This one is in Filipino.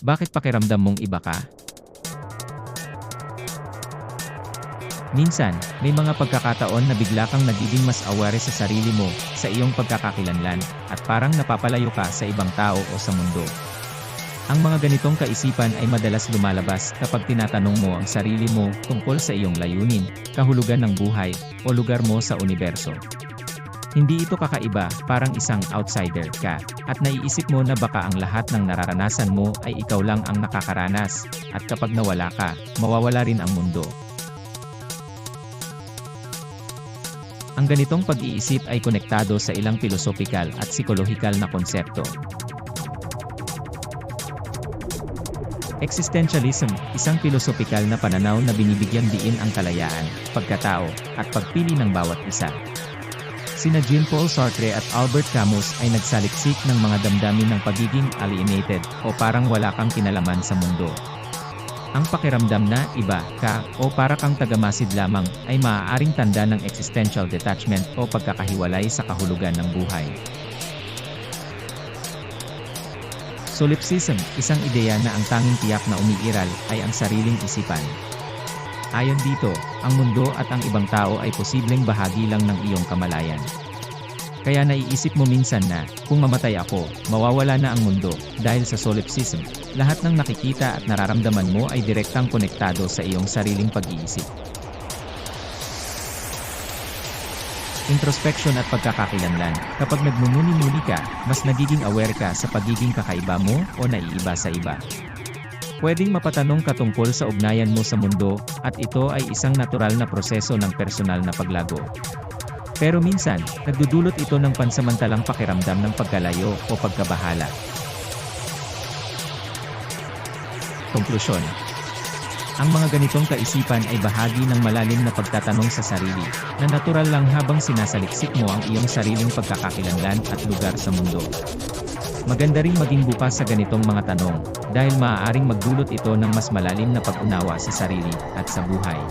Bakit pakiramdam mong iba ka? Minsan, may mga pagkakataon na bigla kang nagiging mas aware sa sarili mo, sa iyong pagkakakilanlan, at parang napapalayo ka sa ibang tao o sa mundo. Ang mga ganitong kaisipan ay madalas lumalabas kapag tinatanong mo ang sarili mo tungkol sa iyong layunin, kahulugan ng buhay, o lugar mo sa universo. Hindi ito kakaiba, parang isang outsider ka, at naiisip mo na baka ang lahat ng nararanasan mo ay ikaw lang ang nakakaranas, at kapag nawala ka, mawawala rin ang mundo. Ang ganitong pag-iisip ay konektado sa ilang filosofikal at psikolohikal na konsepto. Existentialism, isang filosofikal na pananaw na binibigyan diin ang kalayaan, pagkatao, at pagpili ng bawat isa. Sina Jean-Paul Sartre at Albert Camus ay nagsaliksik ng mga damdamin ng pagiging alienated o parang wala kang kinalaman sa mundo. Ang pakiramdam na iba ka o para kang tagamasid lamang ay maaaring tanda ng existential detachment o pagkakahiwalay sa kahulugan ng buhay. Solipsism, isang ideya na ang tanging tiyak na umiiral ay ang sariling isipan. Ayon dito, ang mundo at ang ibang tao ay posibleng bahagi lang ng iyong kamalayan. Kaya naiisip mo minsan na, kung mamatay ako, mawawala na ang mundo, dahil sa solipsism, lahat ng nakikita at nararamdaman mo ay direktang konektado sa iyong sariling pag-iisip. Introspection at pagkakakilanlan, kapag nagmumuni-muni ka, mas nagiging aware ka sa pagiging kakaiba mo o naiiba sa iba. Pwedeng mapatanong ka tungkol sa ugnayan mo sa mundo, at ito ay isang natural na proseso ng personal na paglago. Pero minsan, nagdudulot ito ng pansamantalang pakiramdam ng pagkalayo o pagkabahala. Konklusyon Ang mga ganitong kaisipan ay bahagi ng malalim na pagtatanong sa sarili, na natural lang habang sinasaliksik mo ang iyong sariling pagkakakilanlan at lugar sa mundo. Maganda ring maging bukas sa ganitong mga tanong, dahil maaaring magdulot ito ng mas malalim na pag-unawa sa sarili at sa buhay.